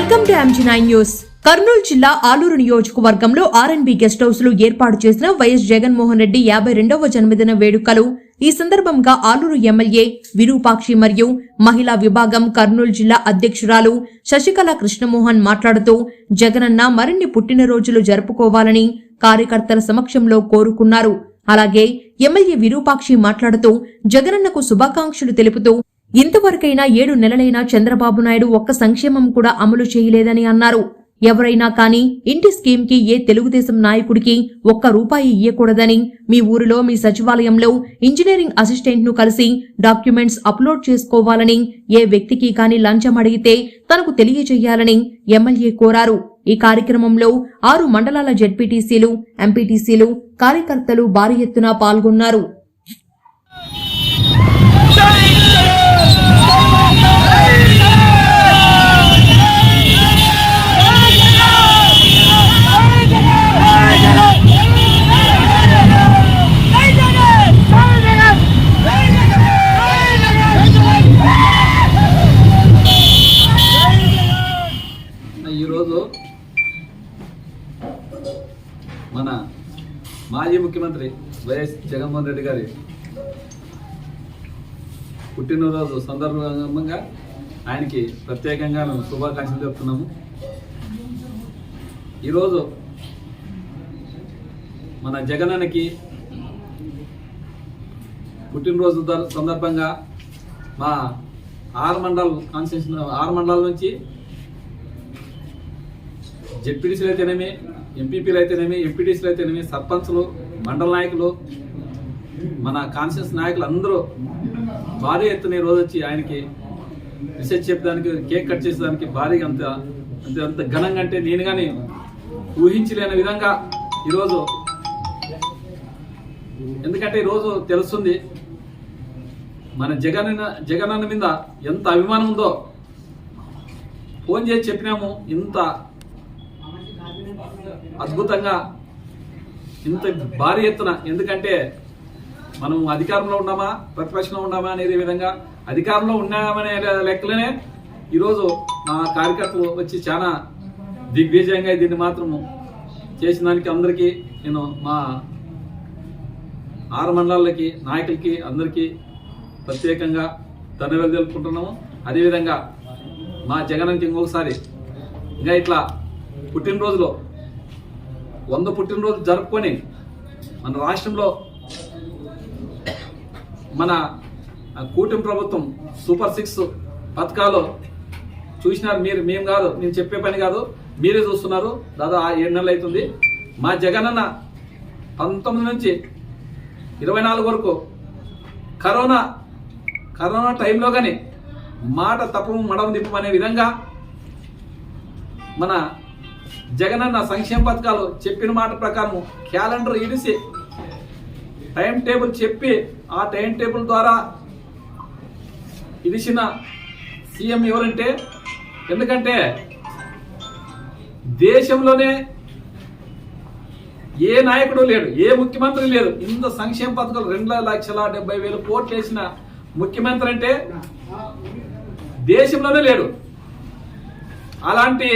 Welcome to MG nine news. Kurnool జిల్లా ఆలూరు నియోజకవర్గంలో R&B guest హౌస్లో ఏర్పాటు చేసిన వైఎస్ జగన్మోహన్ రెడ్డి యాభై రెండవ జన్మదిన వేడుకలు. ఈ సందర్భంగా ఆలూరు ఎమ్మెల్యే విరూపాక్షి మరియు మహిళా విభాగం కర్నూలు జిల్లా అధ్యక్షురాలు శశికళ కృష్ణమోహన్ మాట్లాడుతూ జగనన్న మరిన్ని పుట్టినరోజులు జరుపుకోవాలని కార్యకర్తల సమక్షంలో కోరుకున్నారు. అలాగే ఎమ్మెల్యే విరూపాక్షి మాట్లాడుతూ జగనన్నకు శుభాకాంక్షలు తెలుపుతూ ఇంతవరకైనా ఏడు నెలలైనా చంద్రబాబు నాయుడు ఒక్క సంక్షేమం కూడా అమలు చేయలేదని అన్నారు. ఎవరైనా కానీ ఇంటి స్కీమ్కి ఏ తెలుగుదేశం నాయకుడికి ఒక్క రూపాయి ఇయ్యకూడదని మీ ఊరిలో మీ సచివాలయంలో ఇంజనీరింగ్ అసిస్టెంట్ను కలిసి డాక్యుమెంట్స్ అప్లోడ్ చేసుకోవాలని ఏ వ్యక్తికి కాని లంచం అడిగితే తనకు తెలియజేయాలని ఎమ్మెల్యే కోరారు. ఈ కార్యక్రమంలో ఆరు మండలాల జెడ్పీటీసీలు ఎంపీటీసీలు కార్యకర్తలు భారీ ఎత్తున పాల్గొన్నారు ఈరోజు మన మాజీ ముఖ్యమంత్రి వైఎస్ జగన్మోహన్ రెడ్డి గారి పుట్టినరోజు సందర్భంగా ఆయనకి ప్రత్యేకంగా మేము శుభాకాంక్షలు చెప్తున్నాము. ఈరోజు మన జగనన్నకి పుట్టినరోజు సందర్భంగా మా ఆరు మండల్ కాన్స్టిట్యూషన్ ఆరు మండలాల నుంచి జెడ్పీటీసీలు అయితేనేమి ఎంపీపీలు అయితేనేమి ఎంపీటీసీలు అయితేనేమి సర్పంచ్లు మండల నాయకులు మన కాన్షియస్ నాయకులు అందరూ భారీ ఎత్తున ఈ రోజు వచ్చి ఆయనకి రీసెర్చ్ చెప్పడానికి కేక్ కట్ చేసేదానికి భారీగా అంత అంత అంత ఘనంగా అంటే నేను కానీ ఊహించలేని విధంగా ఈరోజు ఎందుకంటే ఈరోజు తెలుస్తుంది మన జగన్ జగనన్న మీద ఎంత అభిమానం ఉందో. ఫోన్ చేసి చెప్పినాము ఇంత అద్భుతంగా ఇంత భారీ ఎత్తున. ఎందుకంటే మనం అధికారంలో ఉన్నామా? ప్రతిపక్షంలో ఉన్నామా అనేది విధంగా అధికారంలో ఉన్నామనే లెక్కలనే ఈరోజు మా కార్యకర్తలు వచ్చి చాలా దిగ్విజయంగా దీన్ని మాత్రము చేసిన దానికి అందరికీ నేను మా ఆరు మండలాలకి నాయకులకి అందరికీ ప్రత్యేకంగా ధన్యవాదాలు తెలుపుకుంటున్నాము. అదేవిధంగా మా జగన్కి ఇంకొకసారి ఇంకా ఇట్లా పుట్టినరోజులో వంద పుట్టినరోజు జరుపుకొని మన రాష్ట్రంలో మన కూటమి ప్రభుత్వం సూపర్ సిక్స్ పథకాలు చూసినారు. మీరు మేము కాదు నేను చెప్పే పని కాదు. మీరే చూస్తున్నారు. దాదాపు ఆ ఏడు నెలలు అవుతుంది. మా జగనన్న పంతొమ్మిది నుంచి ఇరవై నాలుగు వరకు కరోనా కరోనా టైంలో కానీ మాట తప్పము మడమ తిప్పమనే విధంగా మన జగనన్న సంక్షేమ పథకాలు చెప్పిన మాట ప్రకారం క్యాలెండర్ ఇడిసి టైం టేబుల్ చెప్పి ఆ టైం టేబుల్ ద్వారా ఇడిసిన సీఎం ఎవరంటే ఎందుకంటే దేశంలోనే ఏ నాయకుడు లేడు ఏ ముఖ్యమంత్రి లేడు. ఇంత సంక్షేమ పథకాలు రెండు లక్షల డెబ్బై వేలు కోట్లు వేసిన ముఖ్యమంత్రి అంటే దేశంలోనే లేడు. అలాంటి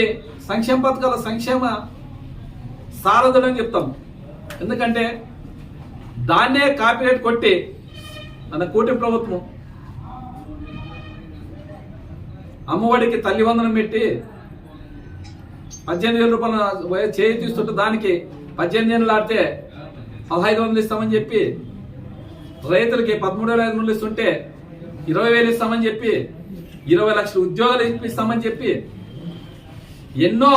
సంక్షేమ పథకాల సంక్షేమ సారథులని చెప్తాం. ఎందుకంటే దాన్నే కాపీరేట్ కొట్టి మన కూటమి ప్రభుత్వం అమ్మఒడికి తల్లి వందనం పెట్టి పద్దెనిమిది వేల రూపాయల చేయి తీస్తుంటే దానికి పద్దెనిమిది ఏళ్ళు ఆడితే పదహైదు వందలు ఇస్తామని చెప్పి రైతులకి పదమూడు వేల ఐదు వందలు ఇస్తుంటే ఇరవై వేలు ఇస్తామని చెప్పి ఇరవై లక్షల ఉద్యోగాలు ఇప్పిస్తామని చెప్పి ఎన్నో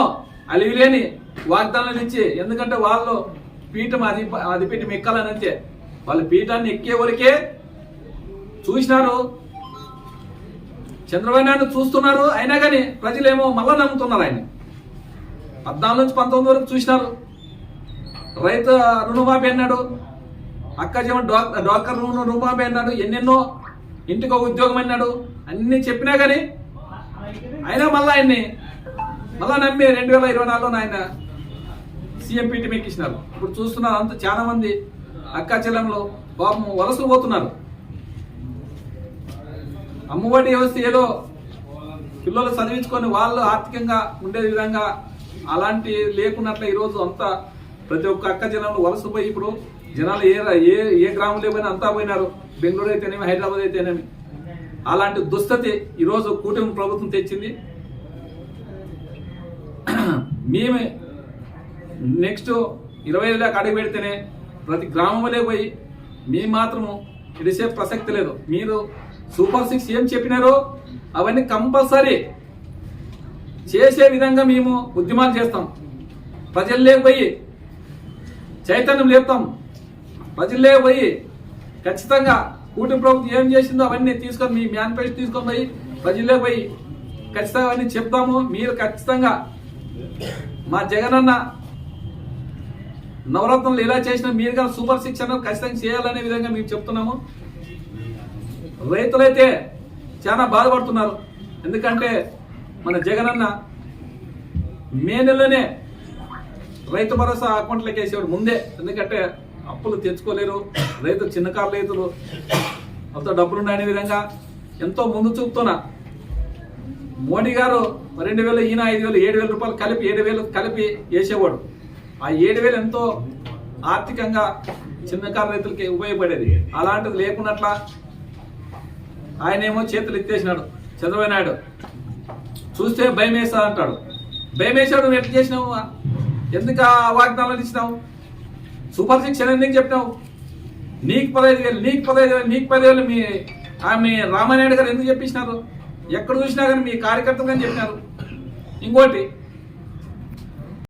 అలివిలేని వాగ్దానాలు ఇచ్చి ఎందుకంటే వాళ్ళు పీఠం అది అది పీఠం ఎక్కాలని అంతే వాళ్ళ పీఠాన్ని ఎక్కే వరకే చూసినారు. చంద్రబాబు నాయుడు చూస్తున్నారు. అయినా కానీ ప్రజలేమో మళ్ళా నమ్ముతున్నారు ఆయన పద్నాలుగు నుంచి పంతొమ్మిది వరకు చూసినారు. రైతు రుణమాఫీ అన్నాడు. అక్కజమ జీవన డాక్టర్ రుణ రుణమాఫీ అన్నాడు. ఎన్నెన్నో ఇంటికి ఒక ఉద్యోగం అన్నాడు. అన్ని చెప్పినా కానీ అయినా మళ్ళీ ఆయన్ని మళ్ళా నమ్మి రెండు వేల ఇరవై నాలుగులో ఆయన సీఎం పీటీ ఎక్కించినారు. ఇప్పుడు చూస్తున్నారు అంత చాలా మంది అక్క చెల్లెంలో పాపం వలసలు పోతున్నారు. అమ్మఒడి వ్యవస్థ ఏదో పిల్లలు చదివించుకొని వాళ్ళు ఆర్థికంగా ఉండే విధంగా అలాంటి లేకున్నట్లే ఈరోజు అంతా ప్రతి ఒక్క అక్క వలస పోయి ఇప్పుడు జనాలు ఏ ఏ ఏ గ్రామంలో పోయినా అంతా పోయినారు. బెంగళూరు అయితేనేమి హైదరాబాద్ అయితేనేమి. అలాంటి దుస్థితి ఈరోజు కూటమి ప్రభుత్వం తెచ్చింది. మేమే నెక్స్ట్ ఇరవై ఐదు దాకా అడుగు పెడితేనే ప్రతి గ్రామంలో పోయి మీ మాత్రము ఇడిసే ప్రసక్తి లేదు. మీరు సూపర్ సిక్స్ ఏం చెప్పినారో అవన్నీ కంపల్సరీ చేసే విధంగా మేము ఉద్యమాలు చేస్తాం. ప్రజల్లో పోయి చైతన్యం లేపుతాం. ప్రజల్లో పోయి ఖచ్చితంగా కూటమి ప్రభుత్వం ఏం చేసిందో అవన్నీ తీసుకొని మీ మేనిఫెస్టో తీసుకొని పోయి ప్రజల్లో పోయి ఖచ్చితంగా అవన్నీ చెప్తాము. మీరు ఖచ్చితంగా మా జగనన్న నవరత్నాలు ఎలా చేసినా మీరు కానీ సూపర్ సిక్స్ ఖచ్చితంగా చేయాలనే విధంగా మేము చెప్తున్నాము. రైతులైతే చాలా బాధపడుతున్నారు. ఎందుకంటే మన జగనన్న మే నెలలోనే రైతు భరోసా అకౌంట్లోకి వేసేవాడు ముందే. ఎందుకంటే అప్పులు తెచ్చుకోలేరు రైతు చిన్నకారు రైతులు అంత డబ్బులు విధంగా ఎంతో ముందు చూపుతున్నా. మోడీ గారు రెండు వేలు ఈయన ఐదు వేలు ఏడు వేల రూపాయలు కలిపి ఏడు వేలు కలిపి వేసేవాడు. ఆ ఏడు వేలు ఎంతో ఆర్థికంగా చిన్నకారు రైతులకి ఉపయోగపడేది. అలాంటిది లేకున్నట్లా ఆయనేమో చేతులు ఎత్తేసినాడు. చంద్రబాబు నాయుడు చూస్తే భయం వేస్తా అంటాడు. భయం వేసాడు నువ్వు ఎట్లా చేసినావు? ఎందుకు ఆ వాగ్దానాలు ఇచ్చినావు? సూపర్ సిక్స్ అని ఎందుకు చెప్పినావు? నీకు పదహైదు వేలు నీకు పదహైదు వేలు నీకు పదివేలు మీ ఆమె రామానాయుడు గారు ఎందుకు చెప్పించినారు ఎక్కడ చూసినా కానీ మీ కార్యకర్తలు కానీ చెప్పినారు. ఇంకోటి